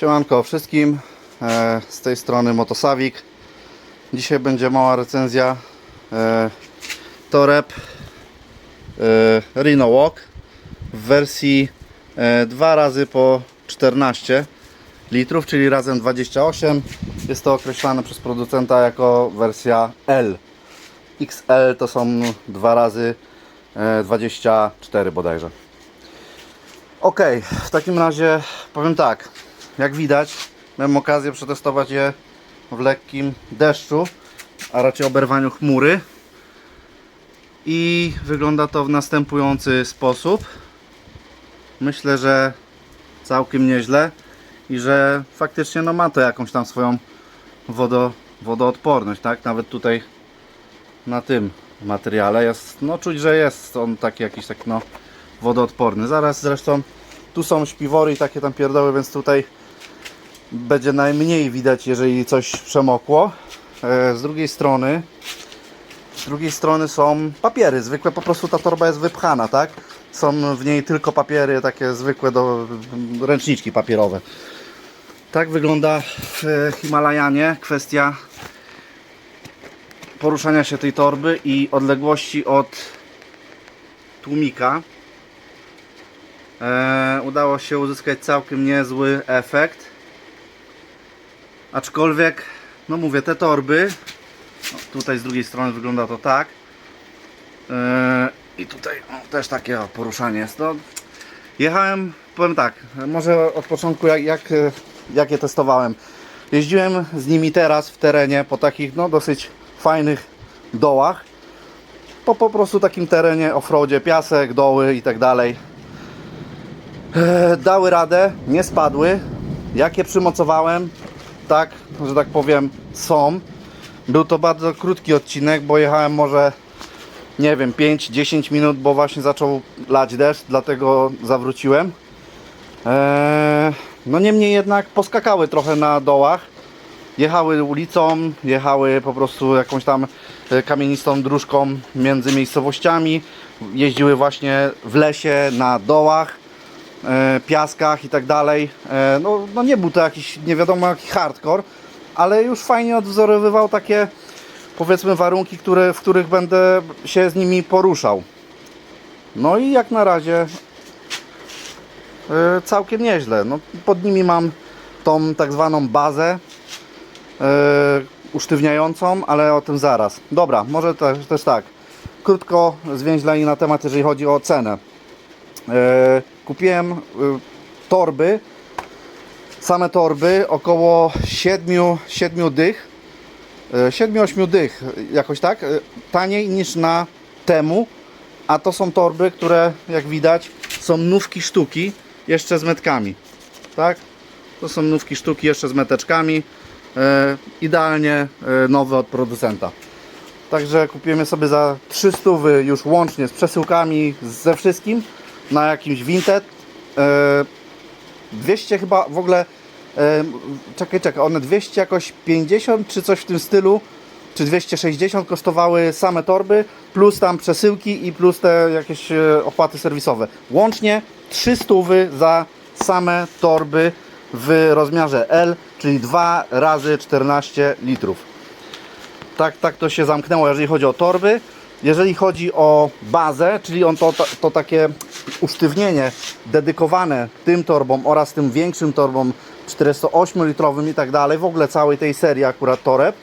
Siemanko wszystkim, e, z tej strony Motosawik. Dzisiaj będzie mała recenzja e, Toreb e, Rhino Walk w wersji e, 2 razy po 14 litrów, czyli razem 28. Jest to określane przez producenta jako wersja L. XL to są 2 razy e, 24 bodajże. Ok, w takim razie powiem tak. Jak widać, miałem okazję przetestować je w lekkim deszczu, a raczej oberwaniu chmury. I wygląda to w następujący sposób. Myślę, że całkiem nieźle i że faktycznie no, ma to jakąś tam swoją wodo, wodoodporność, tak? Nawet tutaj na tym materiale jest, no czuć, że jest on taki jakiś taki no wodoodporny. Zaraz zresztą tu są śpiwory i takie tam pierdoły, więc tutaj będzie najmniej widać, jeżeli coś przemokło. E, Z drugiej strony z drugiej strony są papiery. Zwykle po prostu ta torba jest wypchana, tak? Są w niej tylko papiery takie zwykłe do ręczniczki papierowe. Tak wygląda w Himalajanie kwestia poruszania się tej torby i odległości od tłumika. E, udało się uzyskać całkiem niezły efekt. Aczkolwiek, no mówię, te torby, no, tutaj z drugiej strony wygląda to tak. E, I tutaj no, też takie poruszanie jest. No, jechałem, powiem tak, może od początku jak, jak, jak je testowałem. Jeździłem z nimi teraz w terenie po takich no, dosyć fajnych dołach. Po po prostu takim terenie offroadzie, piasek, doły i tak dalej. E, dały radę, nie spadły. Jak je przymocowałem, tak, że tak powiem, są. Był to bardzo krótki odcinek, bo jechałem może, nie wiem, 5-10 minut, bo właśnie zaczął lać deszcz, dlatego zawróciłem. Eee, no niemniej jednak poskakały trochę na dołach. Jechały ulicą, jechały po prostu jakąś tam e, kamienistą dróżką między miejscowościami. Jeździły właśnie w lesie, na dołach piaskach i tak dalej. E, no, no nie był to jakiś nie wiadomo jaki hardcore, ale już fajnie odwzorowywał takie powiedzmy warunki, które, w których będę się z nimi poruszał. No i jak na razie e, całkiem nieźle. No, pod nimi mam tą tak zwaną bazę e, usztywniającą, ale o tym zaraz. Dobra, może też, też tak. Krótko zwięźlej na temat, jeżeli chodzi o cenę. E, kupiłem e, torby, same torby, około 7, 7 dych, 7-8 dych, jakoś tak, e, taniej niż na temu, a to są torby, które jak widać są nówki sztuki, jeszcze z metkami, tak? To są nówki sztuki jeszcze z meteczkami, idealnie nowe od producenta. Także kupiłem je sobie za 300 już łącznie z przesyłkami, ze wszystkim na jakimś Vinted. E, 200 chyba w ogóle, e, czekaj, czekaj, one 200 jakoś 50 czy coś w tym stylu, czy 260 kosztowały same torby, plus tam przesyłki i plus te jakieś e, opłaty serwisowe. Łącznie 300 za same torby w rozmiarze L, czyli 2 razy 14 litrów tak, tak to się zamknęło, jeżeli chodzi o torby. Jeżeli chodzi o bazę, czyli on to, to, to takie usztywnienie dedykowane tym torbom oraz tym większym torbom 408-litrowym i tak dalej, w ogóle całej tej serii akurat toreb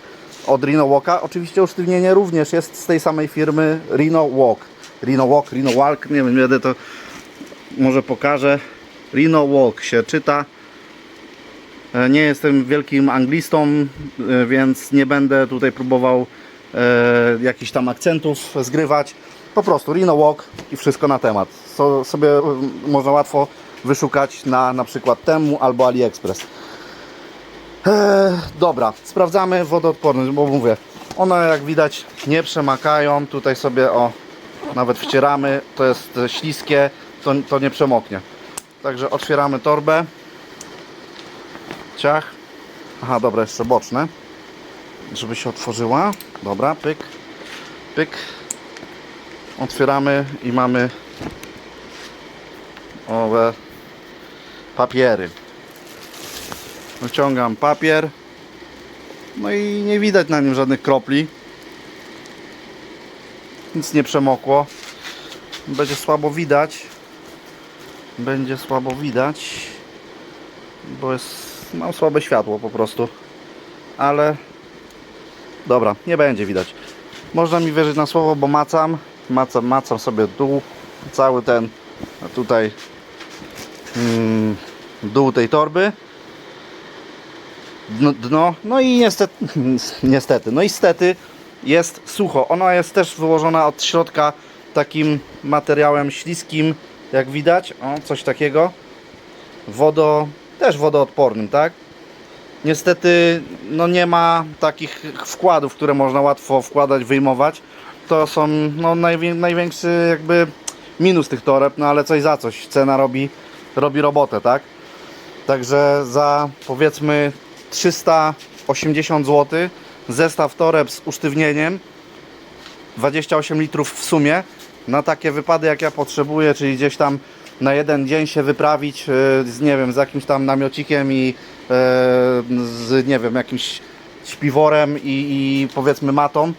od Rhino Walka. Oczywiście usztywnienie również jest z tej samej firmy Rhino Walk. Rhino Walk, Rhino Walk, nie wiem, jadę to może pokażę. Rhino Walk się czyta. E, Nie jestem wielkim anglistą, e, więc nie będę tutaj próbował e, jakichś tam akcentów zgrywać. Po prostu Rhino Walk i wszystko na temat. Co sobie e, można łatwo wyszukać na na przykład Temu albo AliExpress. E, dobra, sprawdzamy wodoodporność, bo mówię, one jak widać nie przemakają. Tutaj sobie o nawet wcieramy, to jest śliskie, to, to nie przemoknie. Także otwieramy torbę. Ciach. Aha, dobra, jeszcze boczne. Żeby się otworzyła. Dobra, pyk. Pyk. Otwieramy i mamy owe papiery. Wyciągam papier. No i nie widać na nim żadnych kropli. Nic nie przemokło. Będzie słabo widać. Będzie słabo widać. Bo jest. Mam słabe światło po prostu. Ale. Dobra, nie będzie widać. Można mi wierzyć na słowo, bo macam. Macam, macam sobie dół. Cały ten. Tutaj. Mm, dół tej torby dno, dno. No i niestety, niestety, no i stety jest sucho. Ona jest też wyłożona od środka takim materiałem śliskim, jak widać. O, coś takiego. Wodo, też wodoodpornym, tak? Niestety, no nie ma takich wkładów, które można łatwo wkładać, wyjmować. To są no, najwię, największy jakby minus tych toreb, no ale coś za coś. Cena robi, robi robotę, tak? Także za powiedzmy 380 zł zestaw toreb z usztywnieniem 28 litrów w sumie na takie wypady jak ja potrzebuję, czyli gdzieś tam na jeden dzień się wyprawić yy, z nie wiem, z jakimś tam namiocikiem i yy, z nie wiem, jakimś śpiworem i, i powiedzmy matą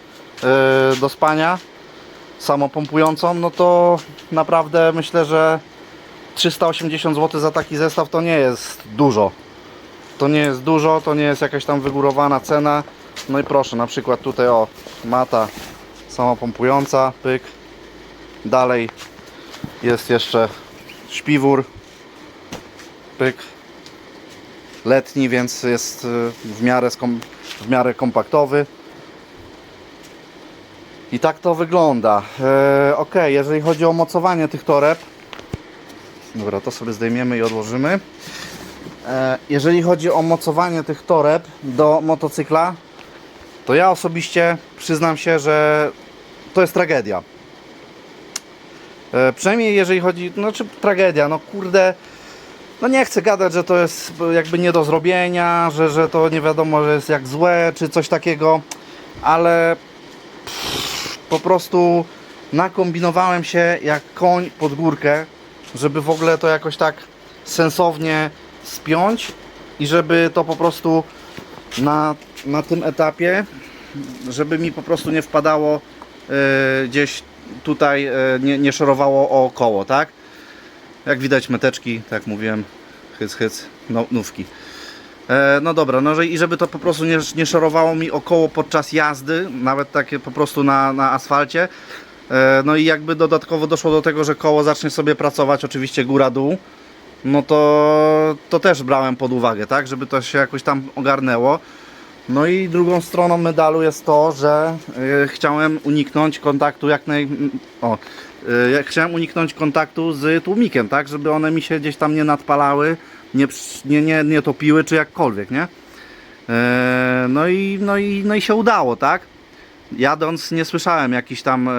do spania samopompującą, no to naprawdę myślę, że 380 zł za taki zestaw to nie jest dużo. To nie jest dużo, to nie jest jakaś tam wygórowana cena. No i proszę, na przykład tutaj o mata samopompująca, pyk. Dalej jest jeszcze śpiwór, pyk. Letni, więc jest y, w miarę, w miarę kompaktowy. I tak to wygląda. E, ok, jeżeli chodzi o mocowanie tych toreb, dobra, to sobie zdejmiemy i odłożymy. E, Jeżeli chodzi o mocowanie tych toreb do motocykla, to ja osobiście przyznam się, że to jest tragedia. E, Przynajmniej jeżeli chodzi, no czy tragedia, no kurde, no nie chcę gadać, że to jest jakby nie do zrobienia, że, że to nie wiadomo, że jest jak złe, czy coś takiego, ale po prostu nakombinowałem się jak koń pod górkę, żeby w ogóle to jakoś tak sensownie spiąć i żeby to po prostu na, na tym etapie, żeby mi po prostu nie wpadało e, gdzieś tutaj, e, nie, nie szorowało o koło, tak? Jak widać meteczki, tak mówiłem, hyc, hyc, no, nówki. E, no dobra, no i żeby to po prostu nie, nie szorowało mi około podczas jazdy, nawet takie po prostu na, na asfalcie. E, no i jakby dodatkowo doszło do tego, że koło zacznie sobie pracować, oczywiście góra-dół, no to, to też brałem pod uwagę, tak, żeby to się jakoś tam ogarnęło. No i drugą stroną medalu jest to, że y, chciałem uniknąć kontaktu jak naj... O, chciałem uniknąć kontaktu z tłumikiem, tak, żeby one mi się gdzieś tam nie nadpalały, nie, nie, nie, nie topiły, czy jakkolwiek, nie? E, no, i, no, i, no i się udało, tak? Jadąc nie słyszałem jakichś tam e,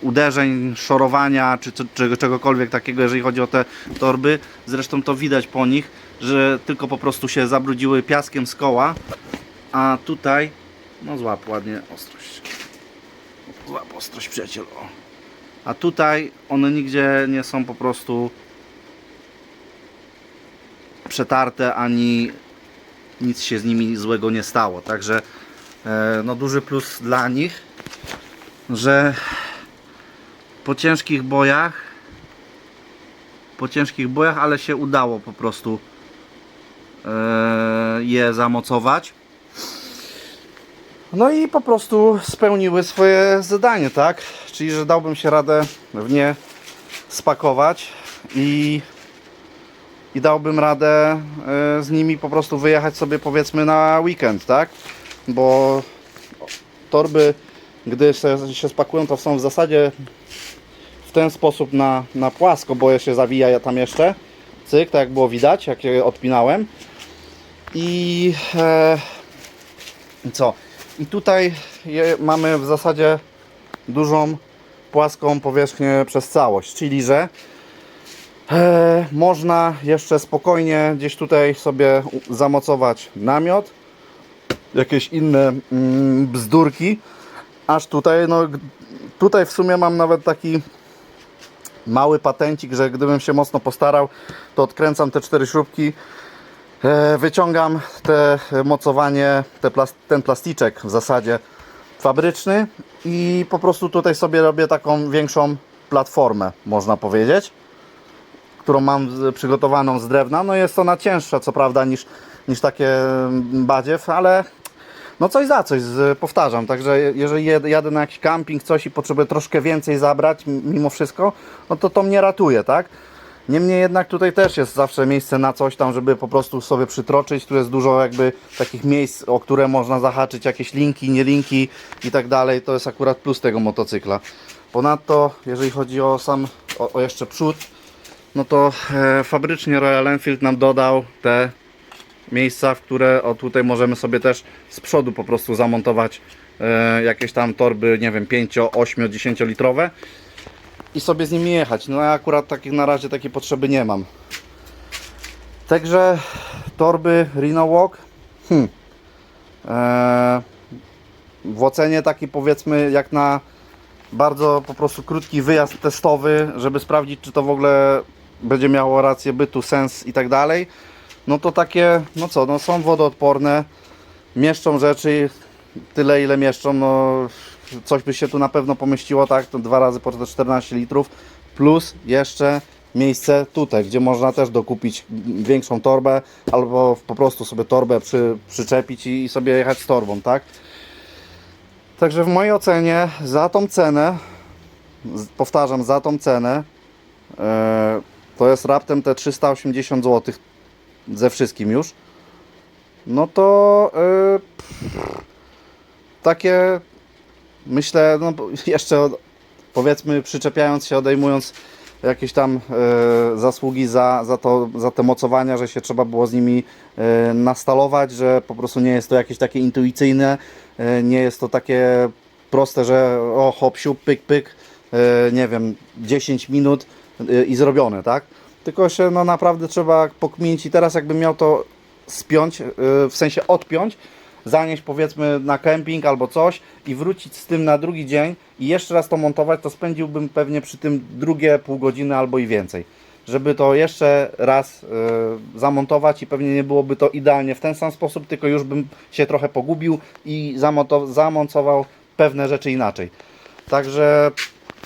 uderzeń, szorowania czy, czy, czegokolwiek takiego, jeżeli chodzi o te torby. Zresztą to widać po nich, że tylko po prostu się zabrudziły piaskiem z koła. A tutaj, no złap ładnie ostrość. Złap ostrość przyjaciel. A tutaj one nigdzie nie są po prostu przetarte, ani nic się z nimi złego nie stało. Także e, no duży plus dla nich, że po ciężkich bojach po ciężkich bojach, ale się udało po prostu e, je zamocować. No i po prostu spełniły swoje zadanie, tak? Czyli, że dałbym się radę w nie spakować i, i dałbym radę e, z nimi po prostu wyjechać sobie powiedzmy na weekend, tak? Bo torby, gdy się, spakują, to są w zasadzie w ten sposób na, na płasko, bo się zawija ja tam jeszcze. Cyk, tak jak było widać, jak je odpinałem. I e, co? I tutaj je, mamy w zasadzie dużą płaską powierzchnię przez całość, czyli że można jeszcze spokojnie gdzieś tutaj sobie zamocować namiot, jakieś inne mm, bzdurki, aż tutaj, no tutaj w sumie mam nawet taki mały patencik, że gdybym się mocno postarał, to odkręcam te cztery śrubki. E, Wyciągam te mocowanie, te plas ten plasticzek w zasadzie fabryczny i po prostu tutaj sobie robię taką większą platformę, można powiedzieć, którą mam przygotowaną z drewna. No jest ona cięższa, co prawda, niż, niż takie mm, badziew, ale no coś za coś, powtarzam. Także je- jeżeli jadę na jakiś camping, coś i potrzebuję troszkę więcej zabrać, mimo wszystko, no to to mnie ratuje, tak? Niemniej jednak tutaj też jest zawsze miejsce na coś tam, żeby po prostu sobie przytroczyć. Tu jest dużo jakby takich miejsc, o które można zahaczyć, jakieś linki, nie linki i tak dalej. To jest akurat plus tego motocykla. Ponadto, jeżeli chodzi o sam, o, o jeszcze przód, no to e, fabrycznie Royal Enfield nam dodał te miejsca, w które o tutaj możemy sobie też z przodu po prostu zamontować e, jakieś tam torby, nie wiem, 5, 8, 10 litrowe i sobie z nimi jechać. No ja akurat takich na razie takiej potrzeby nie mam. Także torby Rhino Walk hmm. e, w ocenie taki powiedzmy jak na bardzo po prostu krótki wyjazd testowy, żeby sprawdzić czy to w ogóle będzie miało rację bytu, sens i tak dalej. No to takie, no co, no są wodoodporne, mieszczą rzeczy tyle ile mieszczą, no coś by się tu na pewno pomieściło, tak, to dwa razy po te 14 litrów, plus jeszcze miejsce tutaj, gdzie można też dokupić większą torbę, albo po prostu sobie torbę przy, przyczepić i, i sobie jechać z torbą, tak. Także w mojej ocenie za tą cenę, powtarzam, za tą cenę, e, to jest raptem te 380 zł ze wszystkim już, no to e, takie myślę, no jeszcze powiedzmy przyczepiając się, odejmując jakieś tam e, zasługi za, za, to, za te mocowania, że się trzeba było z nimi e, nastalować, że po prostu nie jest to jakieś takie intuicyjne, e, nie jest to takie proste, że o hop siup, pyk pyk, nie wiem, 10 minut i zrobione, tak? Tylko się no naprawdę trzeba pokminić i teraz jakbym miał to spiąć, e, w sensie odpiąć, zanieść powiedzmy na kemping albo coś i wrócić z tym na drugi dzień i jeszcze raz to montować, to spędziłbym pewnie przy tym drugie pół godziny albo i więcej. Żeby to jeszcze raz e, zamontować i pewnie nie byłoby to idealnie w ten sam sposób, tylko już bym się trochę pogubił i zamonto- zamontował pewne rzeczy inaczej. Także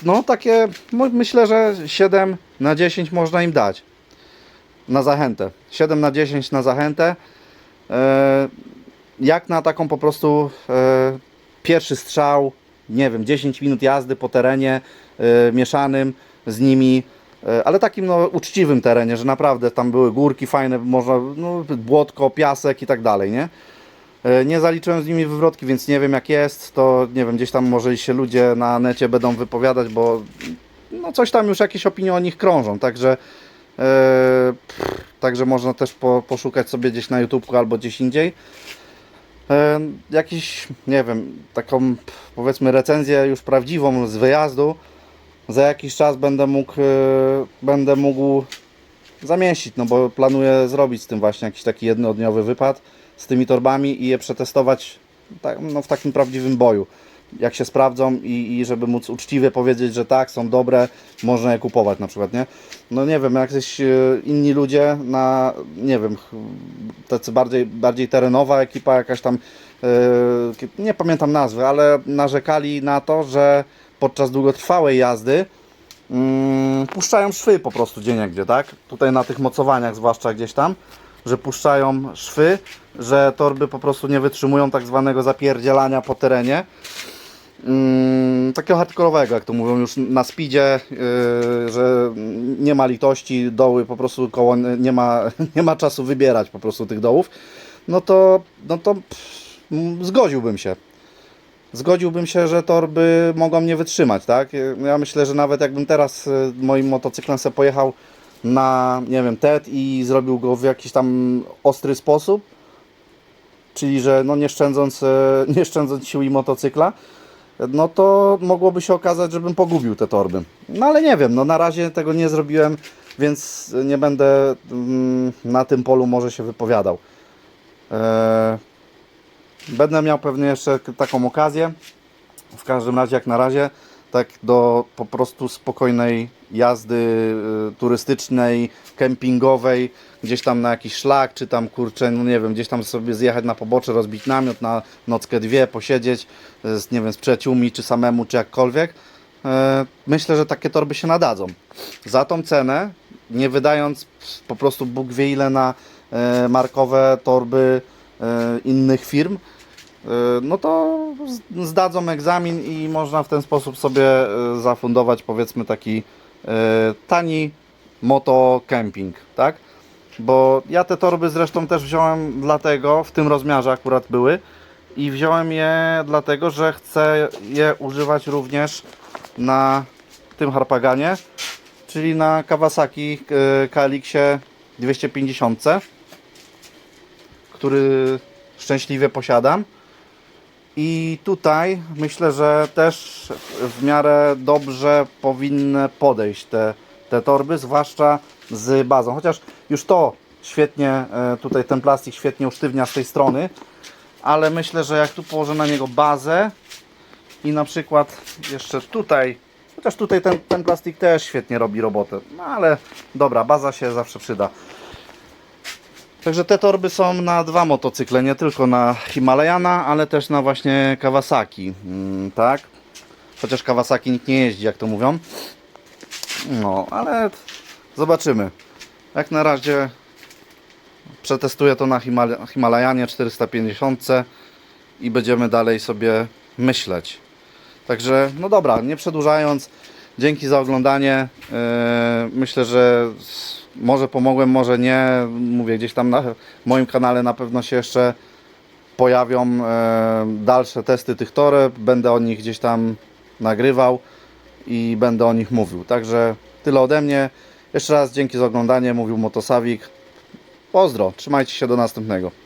no takie, myślę, że 7 na 10 można im dać. Na zachętę. 7 na 10 na zachętę. E, jak na taką po prostu e, pierwszy strzał, nie wiem, 10 minut jazdy po terenie e, mieszanym z nimi, ale takim no, uczciwym terenie, że naprawdę tam były górki fajne, można, no, błotko, piasek i tak dalej, nie? E, Nie zaliczyłem z nimi wywrotki, więc nie wiem jak jest, to nie wiem, gdzieś tam może się ludzie na necie będą wypowiadać, bo no coś tam już jakieś opinie o nich krążą, także e, pff, także można też po, poszukać sobie gdzieś na YouTubku albo gdzieś indziej. E, jakiś, nie wiem, taką powiedzmy recenzję już prawdziwą z wyjazdu. Za jakiś czas będę mógł będę mógł zamieścić, no bo planuję zrobić z tym właśnie jakiś taki jednodniowy wypad z tymi torbami i je przetestować tak, no, w takim prawdziwym boju. Jak się sprawdzą i, i żeby móc uczciwie powiedzieć, że tak, są dobre, można je kupować na przykład, nie? No nie wiem, jacyś e, inni ludzie na, nie wiem, tacy bardziej, bardziej terenowa ekipa jakaś tam, e, nie pamiętam nazwy, ale narzekali na to, że podczas długotrwałej jazdy mm, puszczają szwy po prostu gdzie, tak? Tutaj na tych mocowaniach zwłaszcza gdzieś tam, że puszczają szwy, że torby po prostu nie wytrzymują tak zwanego zapierdzielania po terenie. Mm, takiego hardkorowego, jak to mówią już na speedzie, yy, że nie ma litości, doły po prostu koło nie ma, nie ma czasu wybierać po prostu tych dołów, no to, no to pff, mm, zgodziłbym się. Zgodziłbym się, że torby mogą nie wytrzymać, tak? Ja myślę, że nawet jakbym teraz y, moim motocyklem sobie pojechał na, nie wiem, TED i zrobił go w jakiś tam ostry sposób, czyli że no nie szczędząc, e, nie szczędząc sił i motocykla, no to mogłoby się okazać, żebym pogubił te torby. No ale nie wiem, no na razie tego nie zrobiłem, więc nie będę mm, na tym polu może się wypowiadał. E, Będę miał pewnie jeszcze taką okazję. W każdym razie, jak na razie, tak do po prostu spokojnej jazdy y, turystycznej, kempingowej, gdzieś tam na jakiś szlak, czy tam kurczę, no nie wiem, gdzieś tam sobie zjechać na pobocze, rozbić namiot na nockę dwie, posiedzieć y, z, nie wiem, z przyjaciółmi, czy samemu, czy jakkolwiek. E, Myślę, że takie torby się nadadzą. Za tą cenę, nie wydając po prostu Bóg wie ile na markowe torby innych firm, no to zdadzą egzamin i można w ten sposób sobie e, zafundować powiedzmy taki e, tani moto camping, tak? Bo ja te torby zresztą też wziąłem dlatego, w tym rozmiarze akurat były i wziąłem je dlatego, że chcę je używać również na tym harpaganie, czyli na Kawasaki KLX-ie 250, który szczęśliwie posiadam. I tutaj myślę, że też w miarę dobrze powinny podejść te, te torby, zwłaszcza z bazą. Chociaż już to świetnie, e, tutaj ten plastik świetnie usztywnia z tej strony, ale myślę, że jak tu położę na niego bazę i na przykład jeszcze tutaj, chociaż tutaj ten, ten plastik też świetnie robi robotę, no ale dobra, baza się zawsze przyda. Także te torby są na dwa motocykle, nie tylko na Himalajana, ale też na właśnie Kawasaki, mm, tak? Chociaż Kawasaki nikt nie jeździ, jak to mówią. No, ale zobaczymy. Jak na razie przetestuję to na Himal- Himalajanie 450 i będziemy dalej sobie myśleć. Także, no dobra, nie przedłużając, dzięki za oglądanie. Yy, myślę, że może pomogłem, może nie. Mówię, gdzieś tam na moim kanale na pewno się jeszcze pojawią e, dalsze testy tych toreb. Będę o nich gdzieś tam nagrywał i będę o nich mówił. Także tyle ode mnie. Jeszcze raz dzięki za oglądanie. Mówił Motosawik. Pozdro, trzymajcie się do następnego.